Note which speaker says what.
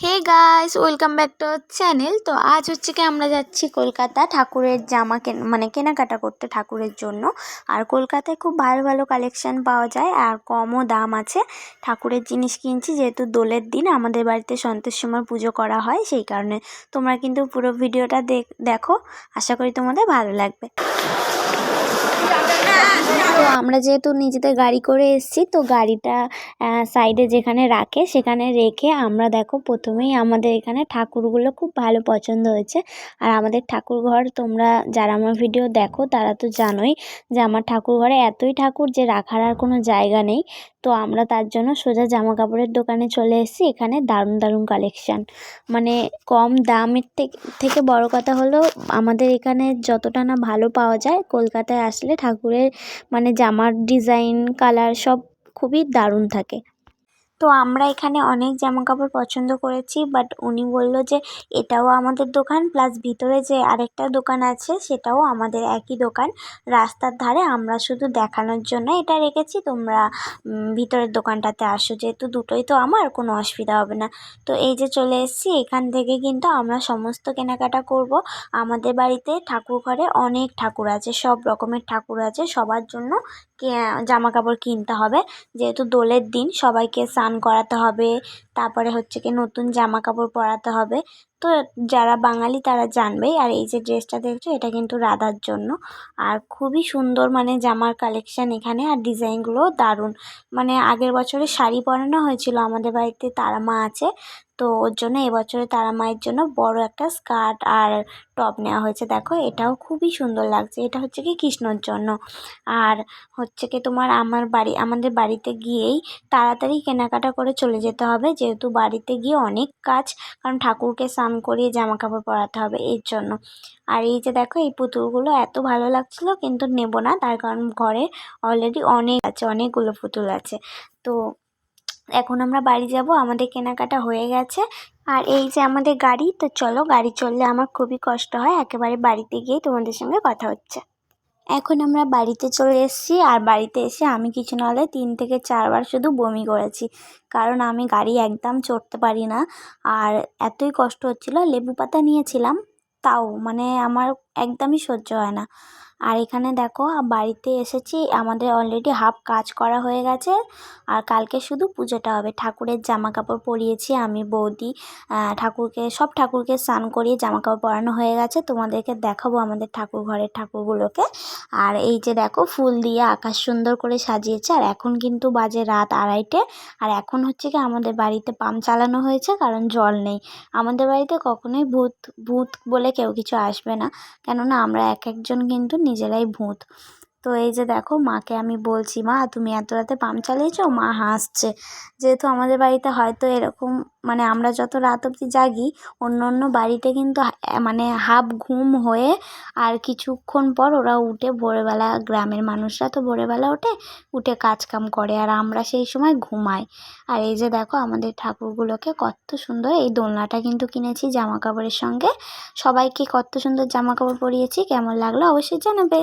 Speaker 1: Hey guys welcome back to channel তো আজ হচ্ছে কি আমরা যাচ্ছি কলকাতা ঠাকুরের জামা কেন মানে কেনাকাটা করতে ঠাকুরের জন্য। আর কলকাতায় খুব ভালো ভালো কালেকশন পাওয়া যায় আর কমও দাম আছে। ঠাকুরের জিনিস কিনছি, যেহেতু দোলের দিন আমাদের বাড়িতে সন্তোষীমার পুজো করা হয়, সেই কারণে তোমরা কিন্তু পুরো ভিডিওটা দেখো। আশা করি তোমাদের ভালো লাগবে। আমরা যেহেতু নিজেদের গাড়ি করে এসেছি, তো গাড়িটা সাইডে যেখানে রাখে সেখানে রেখে আমরা দেখো প্রথমেই আমাদের এখানে ঠাকুরগুলো খুব ভালো পছন্দ হয়েছে। আর আমাদের ঠাকুর ঘর তোমরা যারা আমার ভিডিও দেখো তারা তো জানোই যে আমার ঠাকুর ঘরে এতই ঠাকুর যে রাখার আর কোনো জায়গা নেই। তো আমরা তার জন্য সোজা জামা কাপড়ের দোকানে চলে এসেছি। এখানে দারুণ দারুণ কালেকশান মানে কম দামের থেকে বড় কথা হলো, আমাদের এখানে যতটা না ভালো পাওয়া যায়, কলকাতায় আসলে ঠাকুরের মানে জামার ডিজাইন কালার সব খুবই দারুণ থাকে। তো আমরা এখানে অনেক জামা কাপড় পছন্দ করেছি বাট উনি বলল যে এটাও আমাদের দোকান প্লাস ভিতরে যে আরেকটা দোকান আছে সেটাও আমাদের একই দোকান। রাস্তার ধারে আমরা শুধু দেখানোর জন্য এটা রেখেছি, তোমরা ভিতরের দোকানটাতে আসো, যেহেতু দুটোই তো আমার, কোনো অসুবিধা হবে না। তো এই যে চলে এসেছি, এখান থেকে কিন্তু আমরা সমস্ত কেনাকাটা করব। আমাদের বাড়িতে ঠাকুর ঘরে অনেক ঠাকুর আছে, সব রকমের ঠাকুর আছে, সবার জন্য জামা কাপড় কিনতে হবে। যেহেতু দোলের দিন সবাইকে স্নান করাতে হবে। তারপরে হচ্ছে কি নতুন জামা কাপড় পরাতে হবে। তো যারা বাঙালি তারা জানবেই। আর এই যে ড্রেসটা দেখছ, এটা কিন্তু রাধার জন্য। আর খুবই সুন্দর মানে জামার কালেকশান এখানে। আর ডিজাইনগুলো দারুণ। মানে আগের বছরে শাড়ি পরানো হয়েছিল আমাদের বাড়িতে, তারা মা আছে। তো ওর জন্য এবছরে তারা মায়ের জন্য বড় একটা স্কার্ট আর টপ নেওয়া হয়েছে। দেখো, এটাও খুবই সুন্দর লাগছে। এটা হচ্ছে কি কৃষ্ণর জন্য। আর হচ্ছে কি তোমার আমার বাড়ি, আমাদের বাড়িতে গিয়েই তাড়াতাড়ি কেনাকাটা করে চলে যেতে হবে। যেহেতু বাড়িতে গিয়ে অনেক কাজ, কারণ ঠাকুরকে স্নান করিয়ে জামা কাপড় পরাতে হবে এর জন্য। আর এই যে দেখো, এই পুতুলগুলো এত ভালো লাগছিল, কিন্তু নেব না। তার কারণ ঘরে অলরেডি অনেক আছে, অনেকগুলো পুতুল আছে। তো এখন আমরা বাড়ি যাব, আমাদের কেনাকাটা হয়ে গেছে। আর এই যে আমাদের গাড়ি, তো চলো গাড়ি চললে আমার খুবই কষ্ট হয়, একেবারে বাড়িতে গিয়ে তোমাদের সঙ্গে কথা হচ্ছে। এখন আমরা বাড়িতে চলে এসেছি আর বাড়িতে এসে আমি কিছু না হলে তিন থেকে চারবার শুধু বমি করেছি। কারণ আমি গাড়ি একদম চড়তে পারি না। আর এতই কষ্ট হচ্ছিল, লেবু পাতা নিয়েছিলাম, তাও মানে আমার একদমই সহ্য হয় না। আর এখানে দেখো বাড়িতে এসেছি। আমাদের অলরেডি হাফ কাজ করা হয়ে গেছে। আর কালকে শুধু পুজোটা হবে। ঠাকুরের জামা কাপড় পরিয়েছি আমি, বৌদি ঠাকুরকে, সব ঠাকুরকে স্নান করিয়ে জামা কাপড় পরানো হয়ে গেছে। তোমাদেরকে দেখাবো আমাদের ঠাকুর ঘরের ঠাকুরগুলোকে। আর এই যে দেখো, ফুল দিয়ে আকাশ সুন্দর করে সাজিয়েছে। আর এখন কিন্তু বাজে রাত আড়াইটে। আর এখন হচ্ছে কি আমাদের বাড়িতে পাম্প চালানো হয়েছে, কারণ জল নেই। আমাদের বাড়িতে কখনোই ভূত ভূত বলে কেউ কিছু আসবে না। কেননা আমরা এক একজন কিন্তু নিজেরাই ভূত। তো এই যে দেখো, মাকে আমি বলছি, মা, তুমি এত রাতে পাম্প চালিয়েছো? মা হাসছে। যেহেতু আমাদের বাড়িতে হয়তো এরকম মানে আমরা যত রাত অবধি জাগি, অন্য অন্য বাড়িতে কিন্তু মানে হাফ ঘুম হয়ে আর কিছুক্ষণ পর ওরা উঠে ভোরবেলা, গ্রামের মানুষরা তো ভোরবেলা ওঠে, উঠে কাজ কাম করে আর আমরা সেই সময় ঘুমাই। আর এই যে দেখো, আমাদের ঠাকুরগুলোকে কত সুন্দর, এই দোলনাটা কিন্তু কিনেছি জামা কাপড়ের সঙ্গে। সবাইকে কত সুন্দর জামা কাপড় পরিয়েছি, কেমন লাগল অবশ্যই জানাবে।